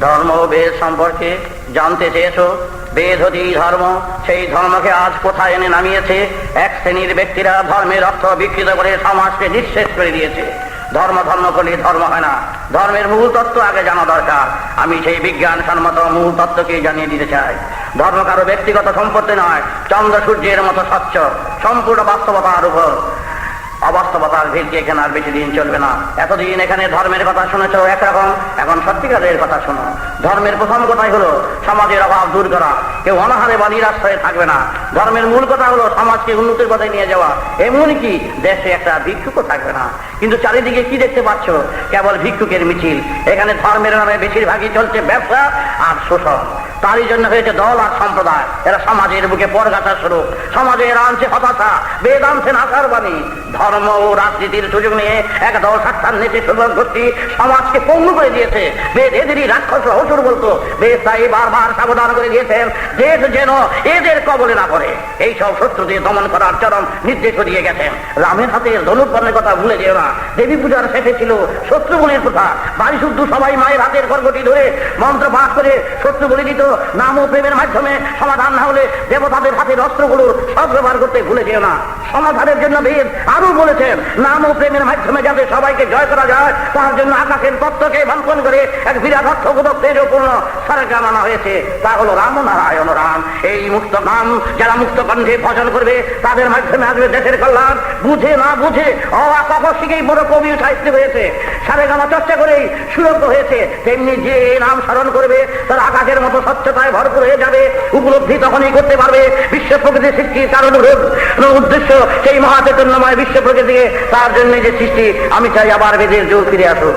ধর্ম ও বেদ সম্পর্কে জানতে চেয়েছো? বেদ হতি ধর্ম, সেই ধর্মকে আজ কোথায় এনে নামিয়েছে? এক শ্রেণির ব্যক্তিরা ধর্মের অর্থ বিকৃত করে সমাজকে নিঃশেষ করে দিয়েছে। ধর্ম ধর্ম করলে ধর্ম হয় না। ধর্মের মূল তত্ত্ব আগে জানা দরকার। আমি সেই বিজ্ঞান সম্মত মূল তত্ত্বকে জানিয়ে দিতে চাই। ধর্ম কারও ব্যক্তিগত সম্পত্তি নয়, চন্দ্র সূর্যের মতো স্বচ্ছ, সম্পূর্ণ বাস্তবতার উপর। অবাস্তবতার ভিড়কে এখানে আর বেশি দিন চলবে না। এতদিন এখানে ধর্মের কথা শুনেছ একরকম, এখন সত্যিকারের কথা শোনো। ধর্মের প্রথম কথাই হলো, সমাজের অভাব দূর করা। কেউ অনাহারে বা নিরাশ্রয়ে থাকবে না। ধর্মের মূল কথা হলো, সমাজকে উন্নতির পথে নিয়ে যাওয়া। এমন কি, দেশে একটা ভিক্ষুকও থাকবে না। কিন্তু চারিদিকে কি দেখতে পাচ্ছ? কেবল ভিক্ষুকের মিছিল। এখানে ধর্মের নামে বেশিরভাগই চলছে ব্যবসা আর শোষণ। তারই জন্য হয়েছে দল আর সম্প্রদায়। এরা সমাজের বুকে পরগাছা স্বরূপ। সমাজে এরা আনছে হতাশা বেদ আনছেন আশার বাণী। ধর্ম ও রাজনীতির সুযোগ নিয়ে এক দল সাক্ষাৎ নেতে সুযোগ ঘটি সমাজকে পঙ্গু করে দিয়েছে। বেদ এদেরই রাক্ষস অসুর বলতো বেদ তাই বারবার সাবধান করে দিয়েছেন, দেশ যেন এদের কবলে না পড়ে। এই সব শত্রুদের দমন করার চরম নির্দেশও দিয়ে গেছেন। রামের হাতে ধনুর্পণের কথা ভুলে যেও না। দেবী পূজার শেষে ছিল শত্রু বলির কথা বাড়ি শুদ্ধ সবাই মায়ের হাতের খড়গটি ধরে মন্ত্র পাঠ করে শত্রু বলে দিত। নাম ও প্রেমের মাধ্যমে সমাধান না হলে দেবতাদের হাতের অস্ত্রগুলোর সব ব্যবহার করতে ভুলে যেও না। সমাধানের জন্য বেদ আরও বলেছেন নাম ও প্রেমের মাধ্যমে যাতে সবাইকে জয় করা যায়, তার জন্য আকাশের তত্ত্বকে ভাঙ্কন করে এক বিরাট অর্থবোধক তেজপূর্ণ সরকার আনা হয়েছে। তা হলো রাম নারায়ণ রাম। এই মুক্ত নাম যারা মুক্ত কণ্ঠে ভজন করবে, তাদের মাধ্যমে আসবে দেশের কল্যাণ। বুঝে না বুঝে অ অকশিকেই বড় কবি সাহিত্য হয়েছে। সারে গামা চর্চা করেই সুরক্ষ হয়েছে। তেমনি যে নাম স্মরণ করবে, তার আকাশের মতো স্বচ্ছতায় ভরপুর হয়ে যাবে। উপলব্ধি তখনই করতে পারবে বিশ্ব প্রকৃতি সৃষ্টির কারণ উদ্দেশ্য সেই মহাচৈতন্যময় বিশ্ব প্রকৃতিকে তার জন্য যে সৃষ্টি, আমি চাই আবার বেদের জোর ফিরে আসুক।